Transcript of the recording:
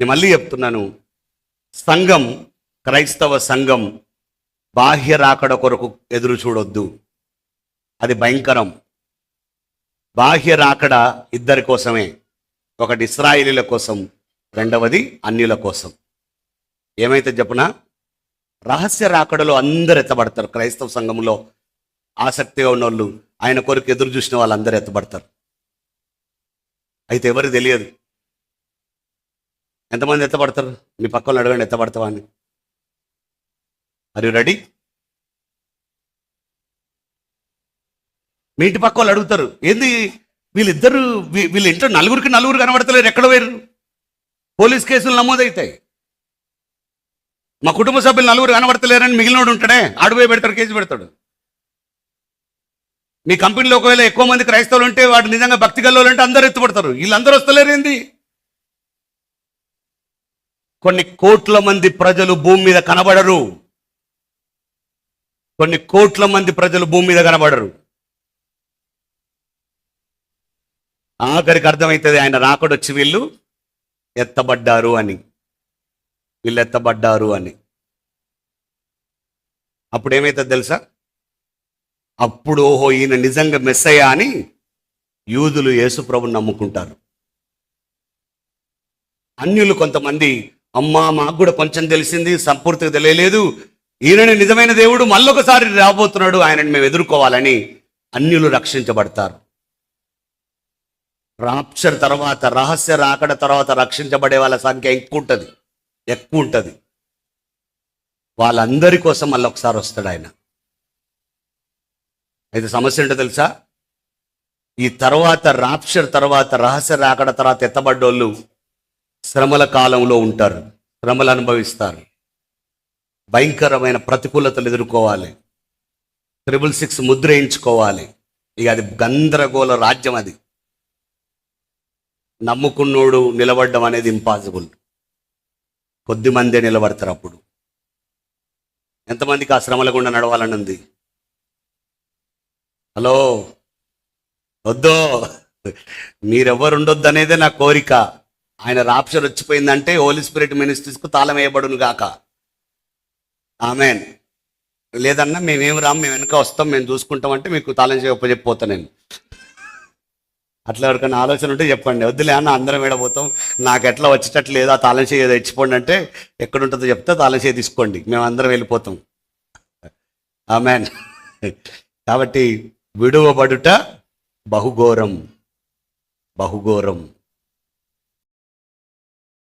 నేను మళ్ళీ చెప్తున్నాను. సంఘం క్రైస్తవ సంఘం బాహ్య రాకడ కొరకు ఎదురు చూడొద్దు. అది భయంకరం. బాహ్య రాకడ ఇద్దరి కోసమే. ఒకటి ఇస్రాయిలీల కోసం రెండవది అన్యుల కోసం. ఏమైతే చెప్పునా? రహస్య రాకడలో అందరు ఎత్తబడతారు. క్రైస్తవ సంఘంలో ఆసక్తిగా ఉన్నోళ్ళు ఆయన కొరకు ఎదురు చూసిన వాళ్ళందరూ ఎత్తబడతారు. అయితే ఎవరు తెలియదు. ఎంతమంది ఎత్తబడతారు? మీ పక్కన అడగండి ఎత్తబడతావా అని. అది రెడీ మీ ఇంటి పక్క వాళ్ళు అడుగుతారు ఏంది? వీళ్ళిద్దరు వీ- వీళ్ళ ఇంట్లో నలుగురికి నలుగురు కనబడతలేరు ఎక్కడ వేరు? పోలీస్ కేసులు నమోదవుతాయి మా కుటుంబ సభ్యులు నలుగురు కనబడతలేరని మిగిలినోడు ఉంటాడే ఆడిపోయి పెడతాడు కేసు పెడతాడు. మీ కంపెనీలో ఒకవేళ ఎక్కువ మంది క్రైస్తవులు ఉంటే వాడు నిజంగా భక్తి గల్లోలు అంటే అందరు ఎత్తుపడతారు. వీళ్ళందరూ వస్తలేరు ఏంది కొన్ని కోట్ల మంది ప్రజలు భూమి మీద కనబడరు. కొన్ని కోట్ల మంది ప్రజలు భూమి మీద కనబడరు. ఆఖరికి అర్థమవుతుంది ఆయన రాకడొచ్చి వీళ్ళు ఎత్తబడ్డారు అని. వీళ్ళు ఎత్తబడ్డారు అని. అప్పుడు ఏమవుతుంది తెలుసా? అప్పుడు ఓహో ఈయన నిజంగా మెస్సయ్యా అని యూదులు యేసుప్రభుని నమ్ముకుంటారు. అన్యులు కొంతమంది అమ్మా మాకు కూడా కొంచెం తెలిసింది సంపూర్తిగా తెలియలేదు. ఈయనని నిజమైన దేవుడు మళ్ళొకసారి రాబోతున్నాడు ఆయనని మేము ఎదుర్కోవాలని అన్యులు రక్షించబడతారు. రాప్చర్ తర్వాత రహస్య రాకడ తర్వాత రక్షించబడే వాళ్ళ సంఖ్య ఎక్కువ ఉంటుంది ఎక్కువ ఉంటుంది వాళ్ళందరి కోసం మళ్ళీ ఒకసారి వస్తాడు ఆయన. అయితే సమస్య ఏంటో తెలుసా? ఈ తర్వాత రాప్చర్ తర్వాత రహస్య రాకడ తర్వాత ఎత్తబడ్డోళ్ళు శ్రమల కాలంలో ఉంటారు. శ్రమలు అనుభవిస్తారు. భయంకరమైన ప్రతికూలతలు ఎదుర్కోవాలి. ట్రిపుల్ సిక్స్ ముద్ర వేయించుకోవాలి. ఇక అది గందరగోళ రాజ్యం అది. నమ్ముకున్నోడు నిలబడడం అనేది ఇంపాసిబుల్ కొద్ది మందే నిలబడతారు అప్పుడు. ఎంతమందికి ఆ శ్రమల గుండా నడవాలని ఉంది? హలో? వద్దో. మీరెవ్వరు ఉండొద్దు అనేదే నా కోరిక. ఆయన రాప్చర్ వచ్చిపోయిందంటే హోలీ స్పిరిట్ మినిస్ట్రీస్కు తాళం వేయబడును గాక. ఆమెన్. లేదన్నా మేమేం రాము మేము వెనక వస్తాం మేము చూసుకుంటాం అంటే మీకు తాళం చేయకపోతే చెప్పిపోతా నేను. అట్లా ఎవరికైనా ఆలోచన ఉంటే చెప్పండి. వద్దులే అన్న అందరం ఏడబోతాం నాకు ఎట్లా వచ్చేటట్లు లేదా తాళం చేయ తెచ్చిపోండి అంటే ఎక్కడ ఉంటుందో చెప్తే తాళం చేయ తీసుకోండి. మేము అందరం వెళ్ళిపోతాం. ఆమెన్. కాబట్టి విడువబడుట బహుఘోరం. బహుఘోరం.